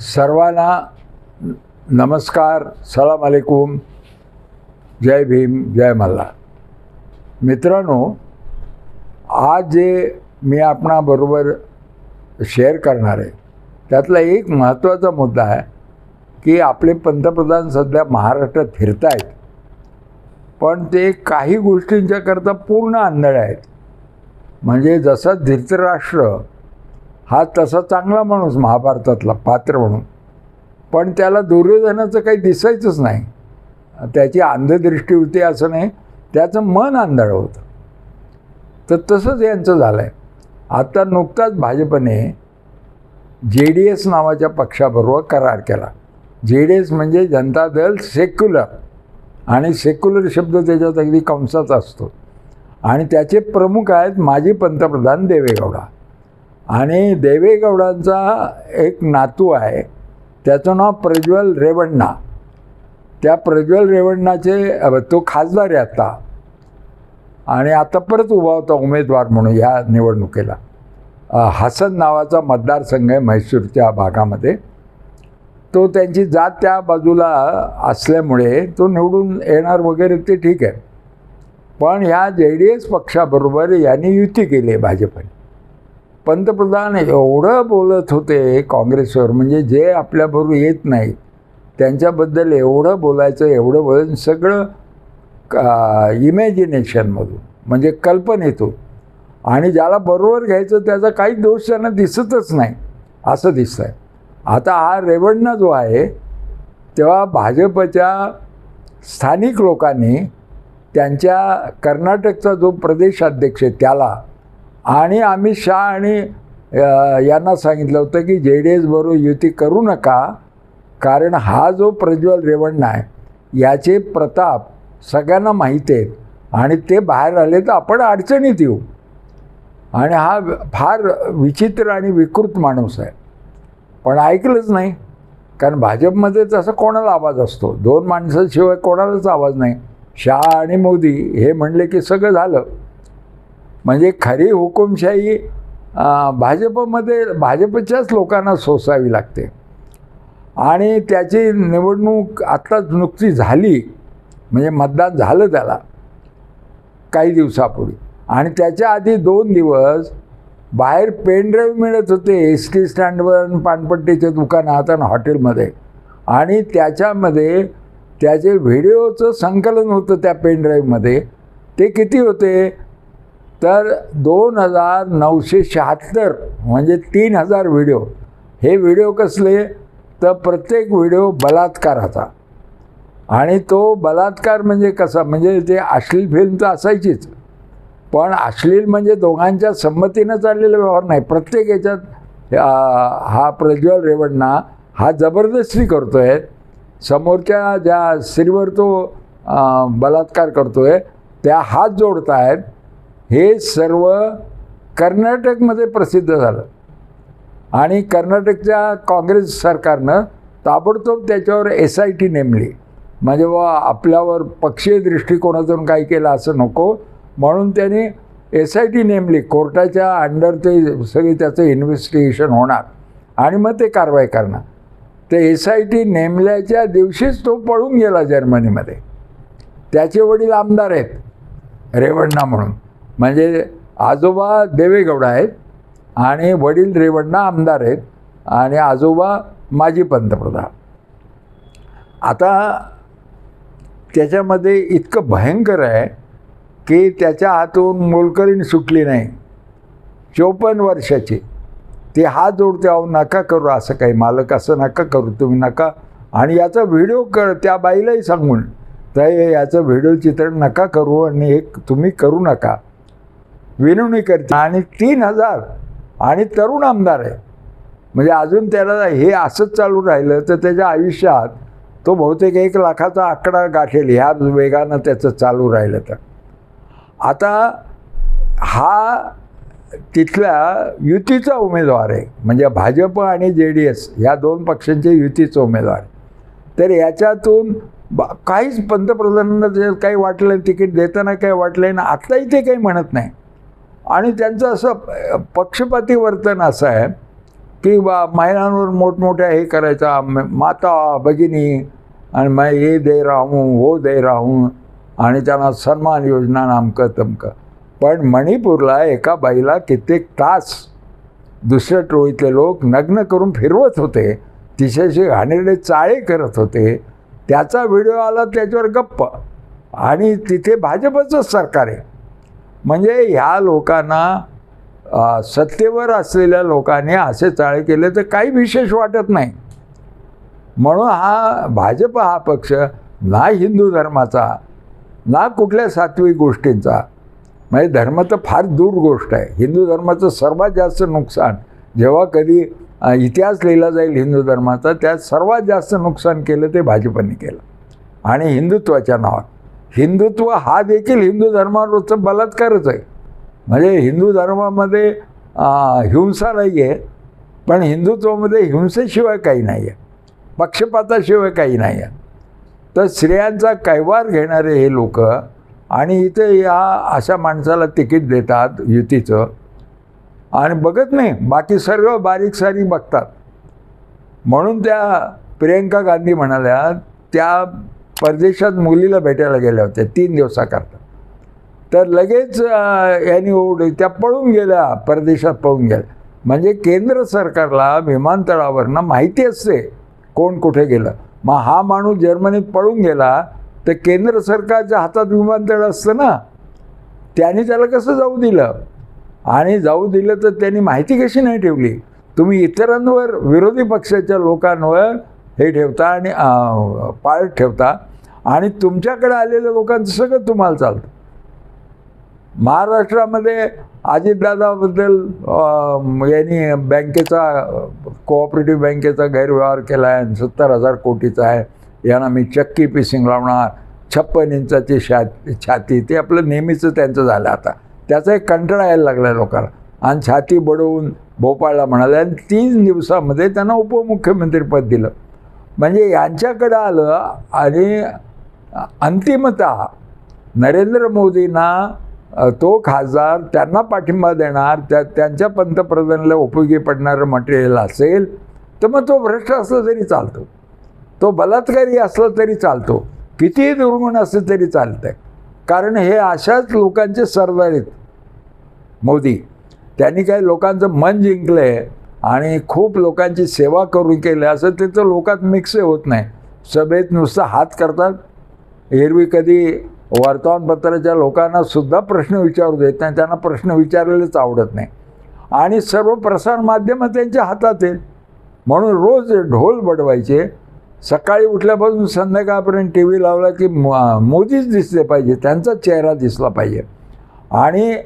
सर्वांना नमस्कार सलाम अलेकुम जय भीम जय मल्हार मित्रांनो आज जे मी आपणाबरोबर शेअर करणार आहे त्यातला एक महत्त्वाचा मुद्दा आहे की आपले पंतप्रधान सध्या महाराष्ट्रात फिरत आहेत पण ते काही गोष्टींच्याकरता पूर्ण आंधळे आहेत. म्हणजे जसं धृतराष्ट्र हा तसा चांगला माणूस महाभारतातला पात्र म्हणून. पण त्याला दुर्योधनाचं काही दिसायचंच नाही. त्याची अंधदृष्टी होती असं नाही त्याचं मन आंधळ होतं. तर तसंच यांचं झालं आहे आता नुकताच भाजपने जे डी एस नावाच्या पक्षाबरोबर करार केला. जे डी एस म्हणजे जनता दल सेक्युलर आणि सेक्युलर शब्द त्याच्यात अगदी कंसाचा असतो. आणि त्याचे प्रमुख आहेत माजी पंतप्रधान देवेगौडा. आणि देवेगौडांचा एक नातू आहे त्याचं नाव प्रज्वल रेवण्णा. त्या प्रज्वल रेवण्णाचे तो खासदार आहे आता. आणि आता परत उभा होता उमेदवार म्हणून या निवडणुकीला. हसन नावाचा मतदारसंघ आहे म्हैसूरच्या भागामध्ये. तो त्यांची जात त्या बाजूला असल्यामुळे तो निवडून येणार वगैरे ते ठीक आहे. पण ह्या जे डी एस पक्षाबरोबर यांनी युती केली आहे भाजपने. पंतप्रधान एवढं बोलत होते काँग्रेसवर म्हणजे जे आपल्याबरोबर येत नाही त्यांच्याबद्दल एवढं बोलायचं एवढं बोलायचं सगळं इमॅजिनेशनमधून म्हणजे कल्पनेतून. आणि ज्याला बरोबर घ्यायचं त्याचा काही दोष त्यांना दिसतच नाही असं दिसतं आहे आता हा रेवण्णा जो आहे तेव्हा भाजपच्या स्थानिक लोकांनी त्यांच्या कर्नाटकचा जो प्रदेशाध्यक्ष आहे त्याला आणि अमित शहा आणि यांना सांगितलं होतं की जे डी एसबरोबर युती करू नका कारण हा जो प्रज्वल रेवण्णा आहे याचे प्रताप सगळ्यांना माहिती आहेत आणि ते बाहेर आले तर आपण अडचणीत येऊ. आणि हा फार विचित्र आणि विकृत माणूस आहे. पण ऐकलंच नाही कारण भाजपमध्ये तसं कोणाला आवाज असतो? दोन माणसाशिवाय कोणालाच आवाज नाही. शहा आणि मोदी हे म्हणले की सगळं झालं. म्हणजे खरी हुकुमशाही भाजपमध्ये भाजपच्याच लोकांना सोसावी लागते. आणि त्याची निवडणूक आत्ताच नुकती झाली म्हणजे मतदान झालं त्याला काही दिवसापूर्वी. आणि त्याच्या आधी दोन दिवस बाहेर पेनड्राईव्ह मिळत होते एस टी स्टँडवर पानपट्टीच्या दुकानात आणि हॉटेलमध्ये. आणि त्याच्यामध्ये त्याचे व्हिडिओचं संकलन होतं त्या पेनड्राईव्हमध्ये. ते किती होते? तर दोन हजार नऊशे शहात्तर म्हणजे तीन हजार व्हिडिओ. हे व्हिडिओ कसले? तर प्रत्येक व्हिडिओ बलात्काराचा आणि तो बलात्कार म्हणजे कसा? म्हणजे ते अश्लील फिल्म तर असायचीच. पण अश्लील म्हणजे दोघांच्या संमतीनं चाललेला व्यवहार नाही. प्रत्येक याच्यात हा प्रज्वल रेवण्णा हा जबरदस्ती करतो आहे समोरच्या ज्या स्त्रीवर तो बलात्कार करतो आहे त्या हात जोडत आहेत हे सर्व कर्नाटकमध्ये प्रसिद्ध झालं. आणि कर्नाटकच्या काँग्रेस सरकारनं ताबडतोब त्याच्यावर एस आय टी नेमली. म्हणजे बा आपल्यावर पक्षीय दृष्टिकोनातून काही केलं असं नको. म्हणून त्यांनी एस आय टी नेमली. कोर्टाच्या अंडर ते सगळी त्याचं इन्व्हेस्टिगेशन होणार. आणि मग ते कारवाई करणार. ते एस आय टी नेमल्याच्या दिवशीच तो पळून गेला जर्मनीमध्ये. त्याचे वडील आमदार आहेत. रेवण्णा म्हणून. म्हणजे आजोबा देवेगौडा आहेत आणि वडील रेवण्णा आमदार आहेत आणि आजोबा माजी पंतप्रधान. आता त्याच्यामध्ये इतकं भयंकर आहे की त्याच्या हातून मोलकरीण सुटली नाही. चोपन्न वर्षाची. ते हात जोडते अहो नका करू असं काही मालक असं नका करू तुम्ही नका. आणि याचा व्हिडिओ कर त्या बाईलाही सांगून तर याचं व्हिडिओ चित्रण नका करू आणि हे तुम्ही करू नका. विनवणी करते. आणि तीन हजार. आणि तरुण आमदार आहे. म्हणजे अजून त्याला हे असंच चालू राहिलं तर त्याच्या आयुष्यात तो बहुतेक एक लाखाचा आकडा गाठेल. ह्या वेगानं त्याचं चालू राहिलं तर. आता हा तिथल्या युतीचा उमेदवार आहे. म्हणजे भाजप आणि जे डी एस ह्या दोन पक्षांचे युतीचा उमेदवार तर याच्यातून बा काहीच पंतप्रधानांना काही वाटलं तिकीट देताना काही वाटलं आणि आत्ताही ते काही म्हणत नाही. आणि त्यांचं असं पक्षपाती वर्तन असं आहे की बा महिलांवर मोठमोठ्या हे करायचा म- माता भगिनी आणि मैं हे दे राहू वो दे राहू आणि त्यांना सन्मान योजना नामकं तमकं. पण मणिपूरला एका बाईला कित्येक तास दुसऱ्या टोळीतले लोक नग्न करून फिरवत होते. तिच्याशी घाणेरडे चाळे करत होते. त्याचा व्हिडिओ आला त्याच्यावर गप्प. आणि तिथे भाजपचंच सरकार आहे. म्हणजे ह्या लोकांना सत्तेवर असलेल्या लोकांनी असे चाळे केले तर काही विशेष वाटत नाही. म्हणून हा भाजप हा पक्ष ना हिंदू धर्माचा ना कुठल्या सात्विक गोष्टींचा म्हणजे धर्म तर फार दूर गोष्ट आहे. हिंदू धर्माचं सर्वात जास्त नुकसान जेव्हा कधी इतिहास लिहिला जाईल हिंदू धर्माचा त्यात सर्वात जास्त नुकसान केलं ते भाजपने केलं. आणि हिंदुत्वाच्या नावात. हिंदुत्व हा देखील हिंदू धर्मावरचा बलात्कारच आहे. म्हणजे हिंदू धर्मामध्ये हिंसा नाही आहे पण हिंदुत्वामध्ये हिंसेशिवाय काही नाही आहे पक्षपाताशिवाय काही नाही आहे तर स्त्रियांचा कैवार घेणारे हे लोक आणि इथे या अशा माणसाला तिकीट देतात युतीचं. आणि बघत नाही बाकी सर्व बारीक सारीक बघतात. म्हणून त्या प्रियंका गांधी म्हणाल्या त्या परदेशात मुलीला भेटायला गेल्या होत्या तीन दिवसाकरता. तर लगेच यांनी ओढ त्या पळून गेल्या परदेशात पळून गेल्या. म्हणजे केंद्र सरकारला विमानतळावरनं माहिती असते कोण कुठे गेलं. मग हा माणूस जर्मनीत पळून गेला तर केंद्र सरकारच्या हातात विमानतळ असतं ना त्याने त्याला कसं जाऊ दिलं? आणि जाऊ दिलं तर त्यांनी माहिती कशी नाही ठेवली? तुम्ही इतरांवर विरोधी पक्षाच्या लोकांवर हे ठेवता आणि पाळत ठेवता. आणि तुमच्याकडे आलेल्या लोकांचं सगळं तुम्हाला चालतं. महाराष्ट्रामध्ये अजितदादाबद्दल यांनी बँकेचा कोऑपरेटिव्ह बँकेचा गैरव्यवहार केला आहे. सत्तर हजार कोटीचा आहे. यांना मी चक्की पिसिंग लावणार. छप्पन इंचाची शा छाती. ते आपलं नेहमीचं त्यांचं झालं आता. त्याचा एक कंटाळा यायला लागला लोकांना. आणि छाती बडवून भोपाळला म्हणाले. आणि तीन दिवसामध्ये त्यांना उपमुख्यमंत्रीपद दिलं. म्हणजे यांच्याकडं आलं आणि अंतिमतः नरेंद्र मोदींना तो खासदार त्यांना पाठिंबा देणार त्या त्यांच्या पंतप्रधानाला उपयोगी पडणारं मटेरियल असेल तर मग तो भ्रष्ट असला तरी चालतो. तो बलात्कारी असला तरी चालतो. कितीही दुर्गुण असलं तरी चालतं कारण हे अशाच लोकांचे सरदार आहेत. मोदी. त्यांनी काही लोकांचं मन जिंकलं आहे आणि खूप लोकांची सेवा करून केली. असं ते तर लोकात मिक्स होत नाही. सभेत नुसतं हात करतात. एरवी कधी वर्तमानपत्राच्या लोकांना सुद्धा प्रश्न विचारू देत नाही. त्यांना प्रश्न विचारलेलेच आवडत नाही. आणि सर्व प्रसार माध्यमं त्यांच्या हातात आहेत म्हणून रोज ढोल बडवायचे. सकाळी उठल्यापासून संध्याकाळपर्यंत टी व्ही लावला की मोदीच दिसले पाहिजे. त्यांचा चेहरा दिसला पाहिजे. आणि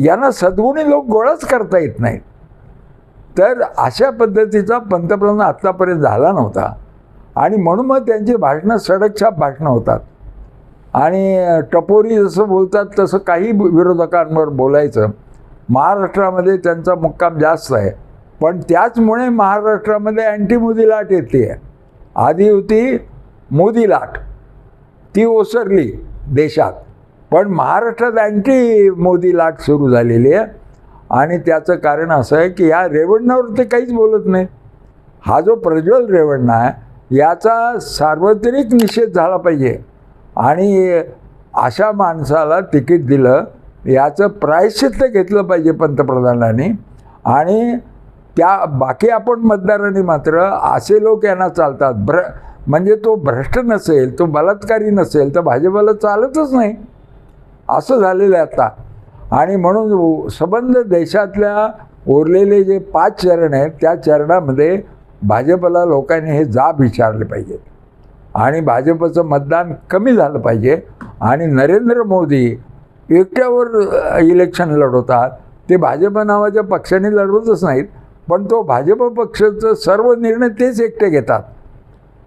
यांना सद्गुणी लोक गोळाच करता येत नाहीत. तर अशा पद्धतीचा पंतप्रधान आत्तापर्यंत झाला नव्हता. आणि म्हणून मग त्यांची भाषणं सडकछाप भाषणं होतात. आणि टपोरी जसं बोलतात तसं काही विरोधकांवर बोलायचं. महाराष्ट्रामध्ये त्यांचा मुक्काम जास्त आहे. पण त्याचमुळे महाराष्ट्रामध्ये अँटी मोदी लाट येते. आधी होती मोदी लाट. ती ओसरली देशात. पण महाराष्ट्रात अँटी मोदी लाट सुरू झालेली आहे. आणि त्याचं कारण असं आहे की या रेवण्णावर ते काहीच बोलत नाही. हा जो प्रज्वल रेवण्णा आहे याचा सार्वत्रिक निषेध झाला पाहिजे. आणि अशा माणसाला तिकीट दिलं याचं प्रायश्चित्त घेतलं पाहिजे पंतप्रधानांनी. आणि त्या बाकी आपण मतदारांनी मात्र असे लोक यांना चालतात. भ्र म्हणजे तो भ्रष्ट नसेल तो बलात्कारी नसेल तर भाजपला चालतच नाही. असं झालेलं आहे आता. आणि म्हणून सबंध देशातल्या उरलेले जे पाच चरण आहेत त्या चरणामध्ये भाजपला लोकांनी हे जाब विचारले पाहिजेत. आणि भाजपचं मतदान कमी झालं पाहिजे. आणि नरेंद्र मोदी एकट्यावर इलेक्शन लढवतात. ते भाजप नावाच्या पक्षाने लढवतच नाहीत पण तो भाजप पक्षाचं सर्व निर्णय तेच एकटे घेतात.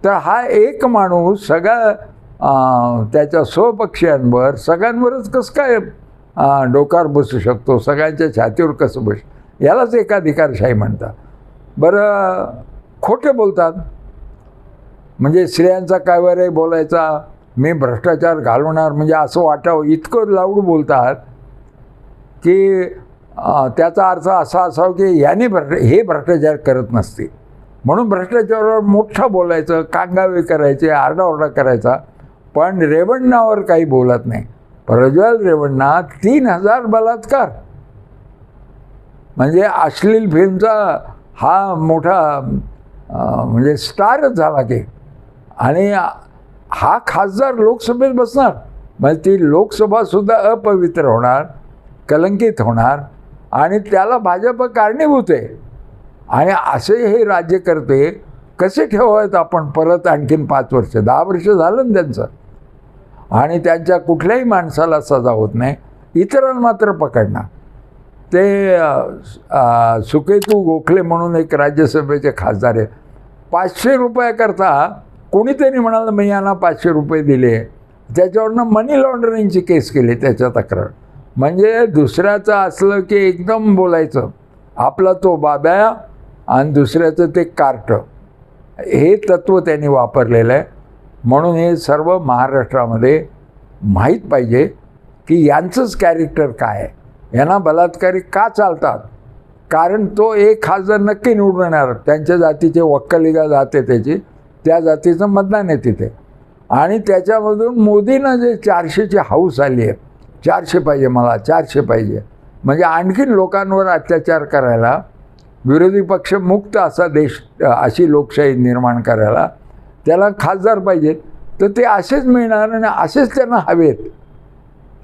तर हा एक माणूस सगळ्या त्याच्या स्वपक्षांवर सगळ्यांवरच कसं काय डोकार बसू शकतो. सगळ्यांच्या छातीवर कसं बस? यालाच एकाधिकारशाही म्हणतात. बरं खोटे बोलतात. म्हणजे स्त्रियांचा काय वरे बोलायचा? मी भ्रष्टाचार घालवणार. म्हणजे असं वाटावं. इतकं लाऊड बोलतात की त्याचा अर्थ असा असावा की याने भ्रष्ट हे भ्रष्टाचार करत नसते म्हणून भ्रष्टाचारावर मोठं बोलायचं कांगावे करायचे आरडाओरडा करायचा. पण रेवण्णावर काही बोलत नाही. प्रज्वल रेवण्णा तीन हजार बलात्कार. म्हणजे अश्लील फिल्मचा हा मोठा म्हणजे स्टारच झाला की आणि हा खासदार लोकसभेत बसणार. म्हणजे ती लोकसभासुद्धा अपवित्र होणार कलंकित होणार आणि त्याला भाजप कारणीभूत आहे. आणि असे हे राज्यकर्ते कसे ठेवावेत आपण परत आणखीन पाच वर्ष? दहा वर्ष झालं ना त्यांचं. आणि त्यांच्या कुठल्याही माणसाला सजा होत नाही. इतरांना मात्र पकडणार. ते सुकेतू गोखले म्हणून एक राज्यसभेचे खासदार आहे पाचशे रुपयाकरता कोणीतरी म्हणालं मी यांना पाचशे रुपये दिले. त्याच्यावरनं मनी लॉन्ड्रिंगची केस केली त्याच्या तक्रार म्हणजे दुसऱ्याचं असलं की एकदम बोलायचं. आपला तो बाब्या आणि दुसऱ्याचं ते कार्ट. हे तत्त्व त्यांनी वापरलेलं आहे. म्हणून हे सर्व महाराष्ट्रामध्ये माहीत पाहिजे की यांचंच कॅरेक्टर काय आहे. यांना बलात्कारी का चालतात? कारण तो एक खासदार नक्की निवडून येणार. त्यांच्या जातीचे वक्कलिगा जाते त्याची. त्या जातीचं मतदान आहे तिथे. आणि त्याच्यामधून मोदीनं जे चारशेची हाऊस आली आहे. चारशे पाहिजे मला चारशे पाहिजे. म्हणजे आणखीन लोकांवर अत्याचार करायला विरोधी पक्ष मुक्त असा देश अशी लोकशाही निर्माण करायला त्याला खासदार पाहिजेत तर ते असेच मिळणार आणि असेच त्यांना हवेत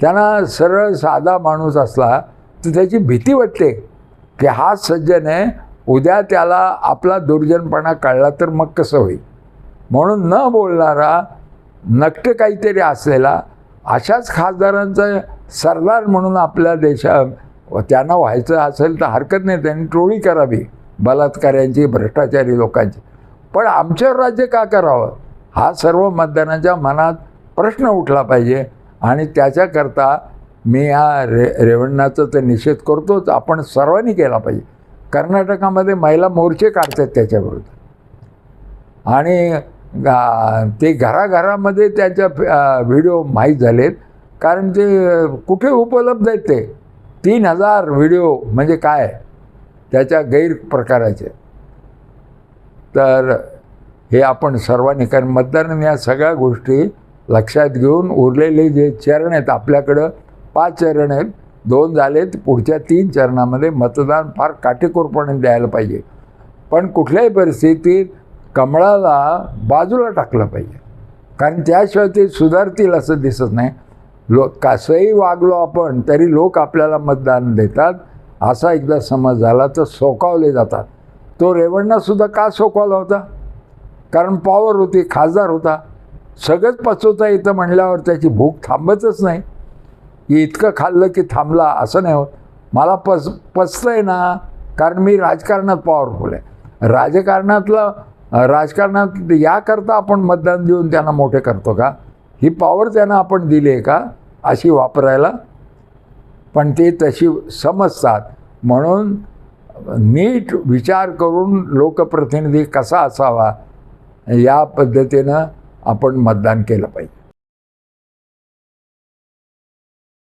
त्यांना सरळ साधा माणूस असला तर त्याची भीती वाटते की हा सज्जन आहे उद्या त्याला आपला दुर्जनपणा कळला तर मग कसं होईल? म्हणून न बोलणारा नक्ट काहीतरी असलेला अशाच खासदारांचा सरदार म्हणून आपल्या देशा त्यांना व्हायचं असेल तर हरकत नाही त्यांनी टोळी करावी बलात्काऱ्यांची भ्रष्टाचारी लोकांची. पण आमच्यावर राज्य का करावं? हा सर्व मतदारांच्या मनात प्रश्न उठला पाहिजे. आणि त्याच्याकरता मी या रे रेवण्णाचा तर निषेध करतोच. आपण सर्वांनी केला पाहिजे. कर्नाटकामध्ये महिला मोर्चे काढतात त्याच्याविरुद्ध आणि ते घराघरामध्ये त्याच्या व्हिडिओ माहीत झालेत. कारण ते कुठे उपलब्ध आहेत ते? तीन हजार व्हिडिओ म्हणजे काय? त्याच्या गैरप्रकाराचे. तर हे आपण सर्वांनी कारण मतदारांनी या सगळ्या गोष्टी लक्षात घेऊन उरलेले जे चरण आहेत आपल्याकडं पाच चरण आहेत. दोन झालेत पुढच्या तीन चरणामध्ये मतदान फार काटेकोरपणे द्यायला पाहिजे. पण कुठल्याही परिस्थितीत कमळाला बाजूला टाकलं पाहिजे. कारण त्याशिवाय ते सुधारतील असं दिसत नाही. लो कसंही वागलो आपण तरी लोक आपल्याला मतदान देतात. असा एकदा समज झाला तर सोकावले जातात. तो रेवण्णासुद्धा का सोकावला होता? कारण पॉवर होती खासदार होता. सगळंच पचवता येतं म्हणल्यावर त्याची भूक थांबतच नाही. की इतकं खाल्लं की थांबला असं नाही होत. मला पच पचतं आहे ना कारण मी राजकारणात पॉवरफुल आहे. राजकारणातलं राजकारणात याकरता आपण मतदान देऊन त्यांना मोठे करतो का? ही पॉवर त्यांना आपण दिली आहे का? अशी वापरायला. पण ते तशी समजतात. म्हणून नीट विचार करून लोकप्रतिनिधी कसा असावा या पद्धतीनं आपण मतदान केलं पाहिजे.